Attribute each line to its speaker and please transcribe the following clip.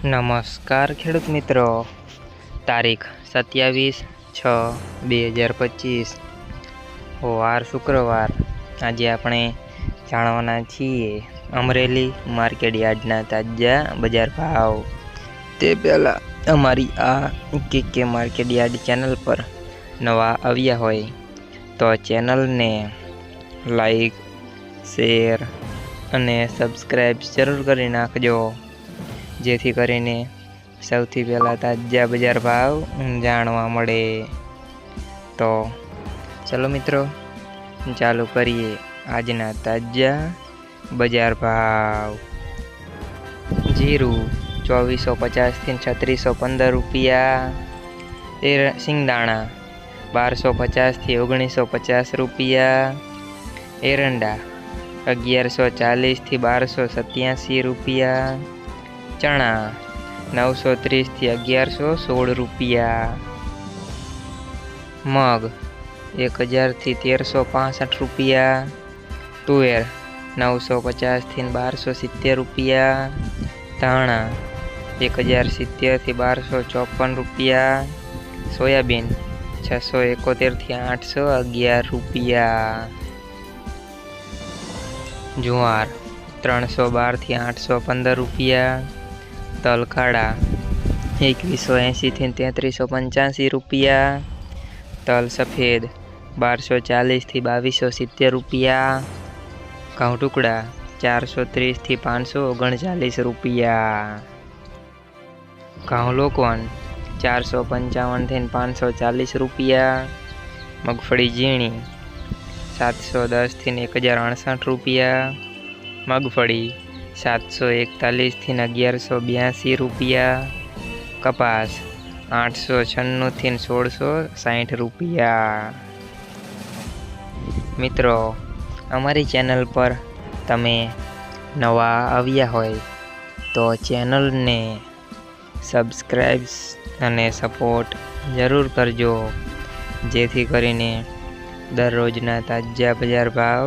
Speaker 1: નમસ્કાર ખેડૂત મિત્રો. તારીખ સત્યાવીસ છ બે હજાર પચીસ. વાર શુક્રવાર. આજે આપણે જાણવાના છીએ અમરેલી માર્કેટ યાર્ડના તાજા બજાર ભાવ. તે પહેલાં અમારી આ કે કે માર્કેટ યાર્ડ ચેનલ પર નવા આવ્યા હોય તો ચેનલને લાઈક, શેર અને સબસ્ક્રાઈબ જરૂર કરી નાખજો. જેથી કરીને સૌથી પહેલાં તાજા બજાર ભાવ જાણવા મળે. તો ચલો મિત્રો, ચાલુ કરીએ આજના તાજા બજાર ભાવ. જીરું ચોવીસો પચાસથી છત્રીસો પંદર રૂપિયા. એ સિંગદાણા બારસો પચાસથી ઓગણીસો પચાસ રૂપિયા. એરંડા અગિયારસો ચાલીસથી બારસો સત્યાસી રૂપિયા. ચણા નવસો ત્રીસથી અગિયારસો સોળ રૂપિયા. મગ એક હજારથી તેરસો પાસઠ રૂપિયા. તુવેર નવસો પચાસથી બારસો સિત્તેર રૂપિયા. ધાણા એક હજાર સિત્તેરથી બારસો ચોપન રૂપિયા. સોયાબીન છસો એકોતેરથી આઠસો અગિયાર રૂપિયા. જુવાર ત્રણસો બારથી આઠસો પંદર રૂપિયા. તલખાડા. એકવીસો એંશીથી તેત્રીસો પંચ્યાસી રૂપિયા. તલ સફેદ, બારસો ચાલીસથી બાવીસો સિત્તેર રૂપિયા. ઘઉં ટુકડા, ચારસો ત્રીસથી પાંચસો ઓગણચાલીસ રૂપિયા. ઘઉં લોકોન ચારસો પંચાવનથી પાંચસો ચાલીસ રૂપિયા. મગફળી ઝીણી, સાતસો દસથી એક હજાર અડસઠ રૂપિયા. મગફળી સાતસો એકતાલીસથી અગિયારસો બ્યાસી રૂપિયા કપાસ, આઠસો છન્નુંથી સોળસો સાઠ રૂપિયા. મિત્રો, અમારી ચેનલ પર તમે નવા આવ્યા હોય તો ચેનલને સબસ્ક્રાઈબ્સ અને સપોર્ટ જરૂર કરજો. જેથી કરીને દરરોજના તાજા બજાર ભાવ